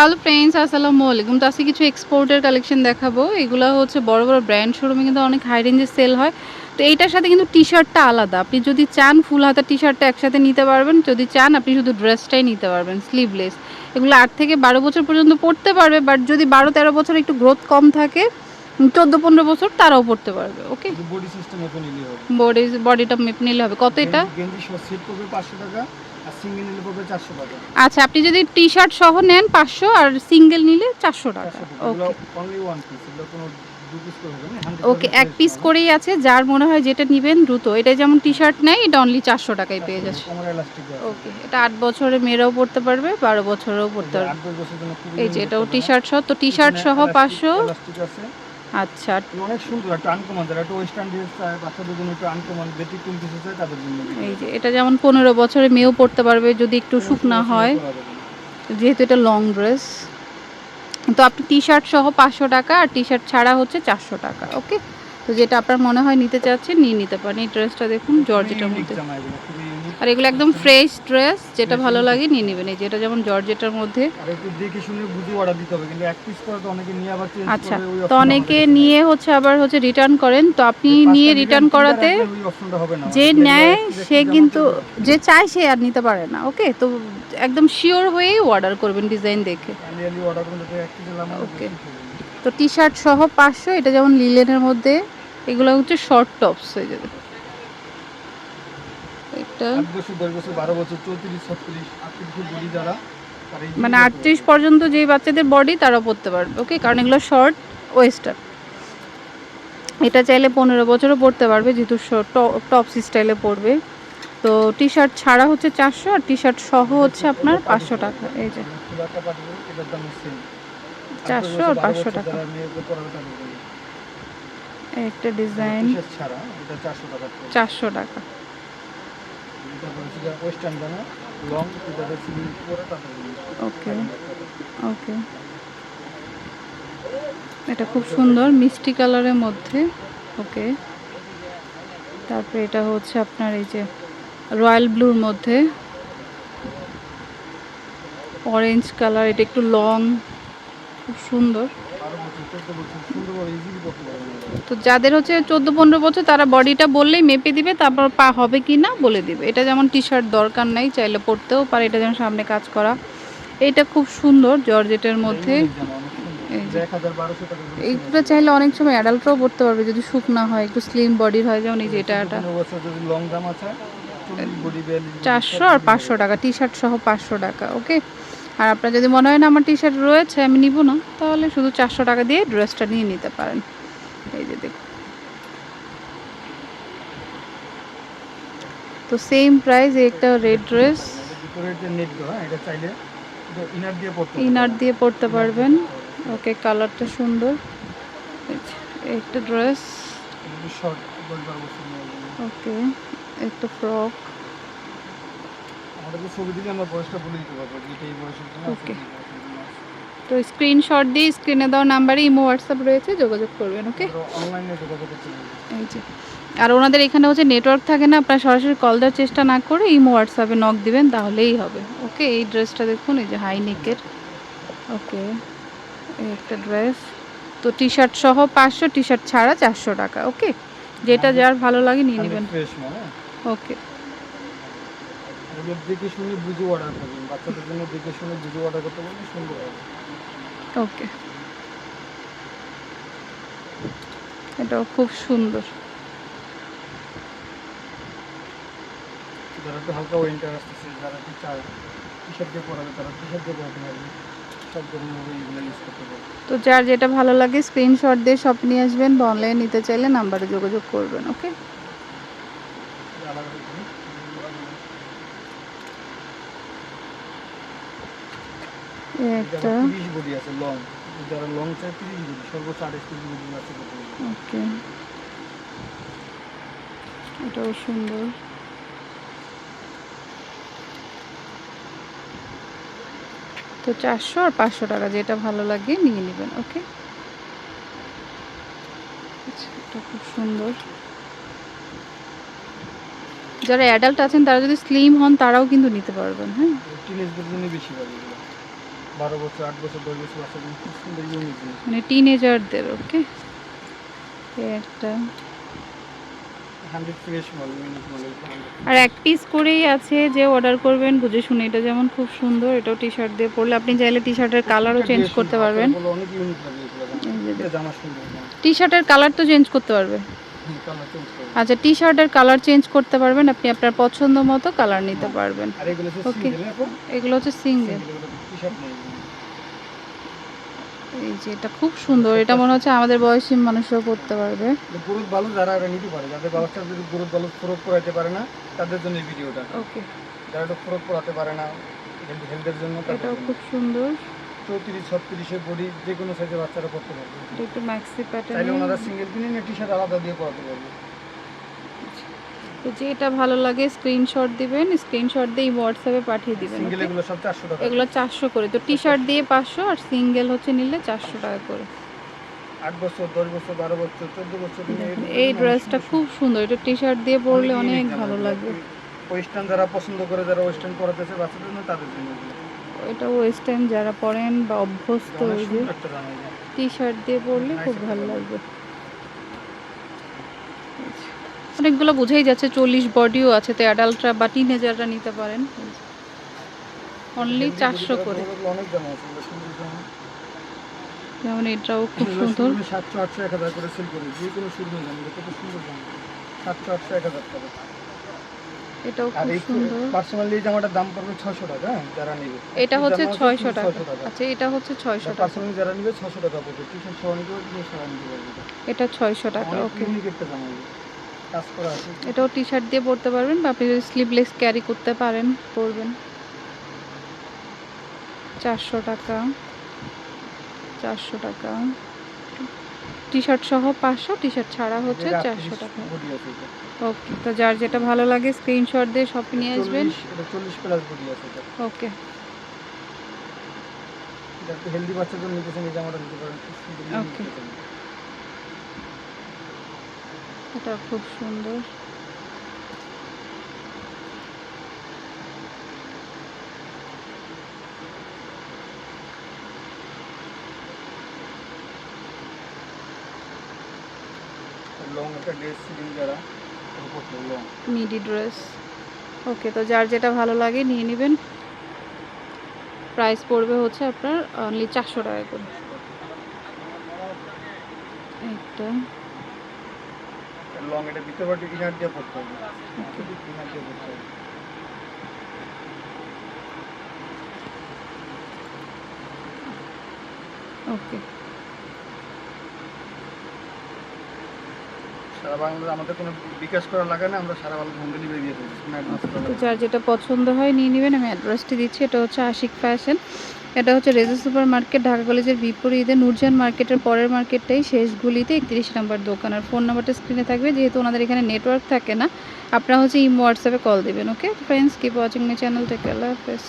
Hello friends আসসালামু আলাইকুম। তো আজকে কিছু এক্সপোর্টের কালেকশন দেখাবো। এগুলো হচ্ছে বড় বড় ব্র্যান্ড শোরুমে কিন্তু অনেক হাই রেঞ্জে সেল হয়। তো এইটার সাথে কিন্তু টি শার্টটা আলাদা। আপনি যদি চান ফুল হাতার টি শার্টটা একসাথে নিতে পারবেন। যদি চান আপনি শুধু ড্রেসটাই নিতে পারবেন স্লিভলেস এগুলো আট থেকে বারো বছর পর্যন্ত পড়তে পারবে বাট যদি বারো তেরো বছর একটু গ্রোথ কম থাকে চোদ্দ পনেরো বছর তারাও পড়তে পারবে ওকে বডি বডিটা মেপ নিলে হবে। কত এটা? টাকা। আচ্ছা আপনি যদি টি শার্ট সহ নেন পাঁচশো আর সিঙ্গেল নিলে চারশো টাকা। ওকে অনলি ওয়ান পিস এগুলো কোনো দু পিস করে হবে না 100% ওকে এক পিস করেই আছে যার মনে হয় যেটা নেবেন দ্রুত। এটা যেমন টি শার্ট নেয় এটা অনলি চারশো টাকায় পেয়ে যাচ্ছে। ওকে এটা আট বছরের মেয়েরাও পড়তে পারবে বারো বছরেও পড়তে পারবে। এই যে এটাও টি শার্ট সহ তো টি শার্ট সহ পাঁচশো। আচ্ছা। অনেক সুন্দর একটা আনকমন যারা একটু ওয়েস্টার্ন ড্রেস চায় বাচ্চাদের জন্য একটু আনকমন ব্যতিক্রম কিছু চায় তাদের জন্য এই যে এটা যেমন পনেরো বছরের মেয়েও পড়তে পারবে যদি একটু শুকনা হয়। যেহেতু এটা লং ড্রেস তো আপনি টি শার্ট সহ পাঁচশো টাকা আর টি শার্ট ছাড়া হচ্ছে চারশো টাকা ওকে তো যেটা আপনার মনে হয় নিতে চাচ্ছেন নিয়ে নিতে পারেন। এই ড্রেসটা দেখুন জর্জেটার মধ্যে। আর এগুলো একদম ফ্রেশ ড্রেস যেটা ভালো লাগে নিয়ে নেবেন। এই যেটা যেমন জর্জেটার মধ্যে। আর একটু দেখে শুনে বুঝে অর্ডার দিতে হবে কিন্তু এক পিস করে তো অনেকে নিয়ে আবার চেঞ্জ আচ্ছা তো অনেকে নিয়ে হচ্ছে আবার হচ্ছে রিটার্ন করেন। তো আপনি নিয়ে রিটার্ন করাতে যে নেয় সে কিন্তু যে চায় সে আর নিতে পারে না ওকে? তো একদম শিওর হয়েই অর্ডার করবেন ডিজাইন দেখে। হবে। তো টি শার্ট সহ পাঁচশো এটা যেমন লিলেনের মধ্যে এগুলো হচ্ছে শর্ট টপস হয়ে যাবে এটা আট বছর দশ বছর বারো বছর চৌত্রিশ ছত্রিশ আটত্রিশ বলি যারা মানে আটত্রিশ পর্যন্ত যেই বাচ্চাদের বডি তারা পরতে পারবে ওকে? কারণ এগুলো শর্ট ওয়েস্টার এটা চাইলে পনেরো বছরও পড়তে পারবে যেহেতু টপস স্টাইলে পড়বে। তো টি শার্ট ছাড়া হচ্ছে চারশো আর টি শার্ট সহ হচ্ছে আপনার পাঁচশো টাকা এই যে। চারশো আর পাঁচশো টাকা। একটা ডিজাইন চারশো টাকা পড়বে। চারশো টাকা তারপরে হচ্ছে যে ওয়েস্টার্ন লং। ওকে ওকে এটা খুব সুন্দর মিষ্টি কালারের মধ্যে। ওকে তারপরে এটা হচ্ছে আপনার এই যে রয়্যাল ব্লুর মধ্যে। অরেঞ্জ কালার এটা একটু লং খুব সুন্দর। তো যাদের হচ্ছে চোদ্দ পনেরো বছর তারা বডিটা বললেই মেপে দিবে তারপর পা হবে কি না বলে দিবে। এটা যেমন টি শার্ট দরকার নাই চাইলে পরতেও পারে এটা যেমন সামনে কাজ করা। এটা খুব সুন্দর জর্জেটের মধ্যে। এইগুলো চাইলে অনেক সময় অ্যাডাল্টরাও পড়তে পারবে যদি শুকনা হয় একটু স্লিম বডির হয় যেমন এই যে এটা এটা। চারশো আর পাঁচশো টাকা টি শার্ট সহ পাঁচশো টাকা ওকে আর আপনার যদি মনে হয় না আমার টি শার্ট রয়েছে আমি নিব না তাহলে শুধু চারশো টাকা দিয়ে ড্রেসটা নিয়ে নিতে পারেন এই যে দেখুন তো সেম প্রাইস একটা রেড ড্রেস ইনার দিয়ে পরতে পারবেন। ওকে কালারটা সুন্দর। একটা ড্রেস। ওকে একটা ফ্রক আমাদেরকে ছবি দিলে আমরা বয়সটা বলে দিতে পারব যে এই জন্য তো স্ক্রিনশট দিয়ে স্ক্রিনে দেওয়া নাম্বারে ইমো হোয়াটসঅ্যাপ রয়েছে যোগাযোগ করবেন ওকে অনলাইনে যোগাযোগ করতে পারব এই যে। আর ওনাদের এখানে হচ্ছে নেটওয়ার্ক থাকে না আপনার সরাসরি কল দেওয়ার চেষ্টা না করে ইমো হোয়াটসঅ্যাপে নক দিবেন তাহলেই হবে ওকে এই ড্রেসটা দেখুন এই যে হাই নেকের ওকে এই একটা ড্রেস তো টি শার্ট সহ পাঁচশো টি শার্ট ছাড়া চারশো টাকা ওকে যেটা যার ভালো লাগে নিয়ে নেবেন। ওকে এগুলো দেখে শুনে বুঝে অর্ডার করবেন। বাচ্চাদের জন্য দেখে শুনে বুঝে অর্ডার করতে পারবেন সুন্দর হবে। ওকে এটাও খুব সুন্দর। যারা একটু হালকা উইন্টার আসতেছে যারা একটু চায় টি শার্ট দিয়ে পরাবে তারা টি শার্ট দিয়ে পরাতে পারবে। সব তো যার যেটা ভালো লাগে স্ক্রিনশট দিয়ে শপ নিয়ে আসবেন বা অনলাইনে নিতে চাইলে নাম্বারে যোগাযোগ করবেন ওকে আলাদা করে এই একটা। বডি আছে লং যারা লং চায় তিরিশ বডি সর্বোচ্চ আঠাশ তিরিশ বডি আছে ওকে। এটাও সুন্দর। তো চারশো আর পাঁচশো টাকা যেটা ভালো লাগে নিয়ে নেবেন ওকে? আচ্ছা, এটা খুব সুন্দর। যারা অ্যাডাল্ট আছেন তারা যদি স্লিম হন তারাও কিন্তু নিতে পারবেন হ্যাঁ টিনেজদের জন্য বেশি পাবে এগুলো বারো বছর আট বছর দশ বছর বাচ্চাদের খুব সুন্দর ইউনিক জিনিস। মানে টিনেজারদের ওকে একটা। আর এক পিস করেই আছে যে অর্ডার করবেন বুঝে শুনে এটা যেমন খুব সুন্দর এটাও টি শার্ট দিয়ে পরলে আপনি চাইলে টি শার্টের কালারও চেঞ্জ করতে পারবেন। টি শার্টের কালার তো চেঞ্জ করতে পারবে। করে আচ্ছা টি শার্টের কালার চেঞ্জ করতে পারবেন আপনি আপনার পছন্দ মতো কালার নিতে পারবেন। আর এগুলো হচ্ছে. সিঙ্গেল এখন এগুলো হচ্ছে সিঙ্গেল টি শার্ট নেই এই যে এটা খুব সুন্দর। এটা মনে হচ্ছে আমাদের বয়সী মানুষরাও পরতে পারবে। গ্রোথ ভালো যারা এটা নিতে পারে যাদের বাচ্চা যদি গ্রোথ ভালো ফ্রোক পড়াইতে পারে না তাদের জন্য এই ভিডিওটা। ওকে যারা এটা ফ্রোক পড়াতে পারে না হেলথের জন্য এটাও খুব সুন্দর। চৌত্রিশ ছত্রিশের বডি যে কোনো সাইজের বাচ্চারা পড়তে পারবে। একটু ম্যাক্সি প্যাটার্ন ওনারা সিঙ্গেল কিনে নিয়ে টি শার্ট আলাদা দিয়ে পড়াতে পারবে। তো যেটা ভালো লাগে স্ক্রিনশট দিবেন স্ক্রিনশট দিয়ে হোয়াটসঅ্যাপে পাঠিয়ে দিবেন এগুলো সব চারশো টাকা। এগুলো চারশো করে। তো টি শার্ট দিয়ে পাঁচশো আর সিঙ্গেল হচ্ছে নিলে চারশো টাকা করে। এই ড্রেসটা খুব সুন্দর। এটা টি শার্ট দিয়ে পরলে অনেক ভালো লাগবে। ওয়েস্টার্ন যারা পছন্দ করে যারা ওয়েস্টার্ন পরাতেছে বাচ্চাদের জন্য তাদের জন্য। এটা ওয়েস্টার্ন যারা পরেন বা অভ্যস্ত। টি শার্ট দিয়ে পরলে খুব ভালো লাগবে। অনেকগুলো বোঝাই যাচ্ছে চল্লিশ বডিও আছে তো অ্যাডাল্টরা বা টিন টিনেজাররা নিতে পারেন। অনলি চারশো করে। যেমন এটাও খুব সুন্দর। সাতশো আটশো এক হাজার করে সেল করে। যে কোনো শোরুমে জামা এটা কত সুন্দর জামা সাতশো আটশো এক হাজার টাকা এটাও খুব সুন্দর। পার্সোনালি এই জামাটার দাম পড়বে টাকা হ্যাঁ যারা নেবে। এটা হচ্ছে ছয়শো টাকা। 600 টাকা। আচ্ছা এটা হচ্ছে ছয়শো টাকা। পার্সোনালি যারা নেবে পড়বে। টিউশন সহ এটা। এটা ছয়শো টাকা ওকে ইউনিক একটা জামা। এগুলো। কাজ করা আছে। এটাও টি শার্ট দিয়ে পরতে পারবেন বা আপনি যদি স্লিভলেস ক্যারি করতে পারেন পরবেন। চারশো টাকা চারশো টাকা। টি শার্ট সহ পাঁচশো টি শার্ট ছাড়া হচ্ছে চারশো টাকা। ওকে তো যার যেটা ভালো লাগে স্ক্রিনশট দিয়ে শপে নিয়ে আসবেন। 40 এটা চল্লিশ প্লাস বডি আছে এটা। ওকে হেলদি বাচ্চার জন্য নিতেছেন এই জামাটা নিতে পারেন। খুব সুন্দর unique Okay. একটা জামা। এটা খুব সুন্দর। মিডি ড্রেস। ওকে তো যার যেটা ভালো লাগে নিয়ে নেবেন। প্রাইস পড়বে হচ্ছে আপনার অনলি চারশো টাকা করে। একটা লং এটা ভিতর বাটি ইনার দিয়ে পড়তে হবে। ইনার দিয়ে পড়তে হবে। ওকে। সারা বাংলাদেশ আমাদের কোনো বিকাশ করা লাগে না আমরা সারা বাংলাদেশ হোম ডেলিভারি দিয়ে না। যার যেটা পছন্দ হয় নিয়ে নেবেন আমি অ্যাড্রেসটি দিচ্ছি এটা হচ্ছে আশিক ফ্যাশন। এটা হচ্ছে রেজা সুপার মার্কেট ঢাকা কলেজের বিপরীতে নূরজান মার্কেটের পরের মার্কেটটাই শেষ গুলিতে একত্রিশ নাম্বার দোকান। আর ফোন নাম্বারটা স্ক্রিনে থাকবে, যেহেতু ওনাদের এখানে নেটওয়ার্ক থাকে না, আপনারা হচ্ছে ইমো হোয়াটসঅ্যাপে কল দেবেন okay friends keep watching my channel take আল্লাহ হাফেজ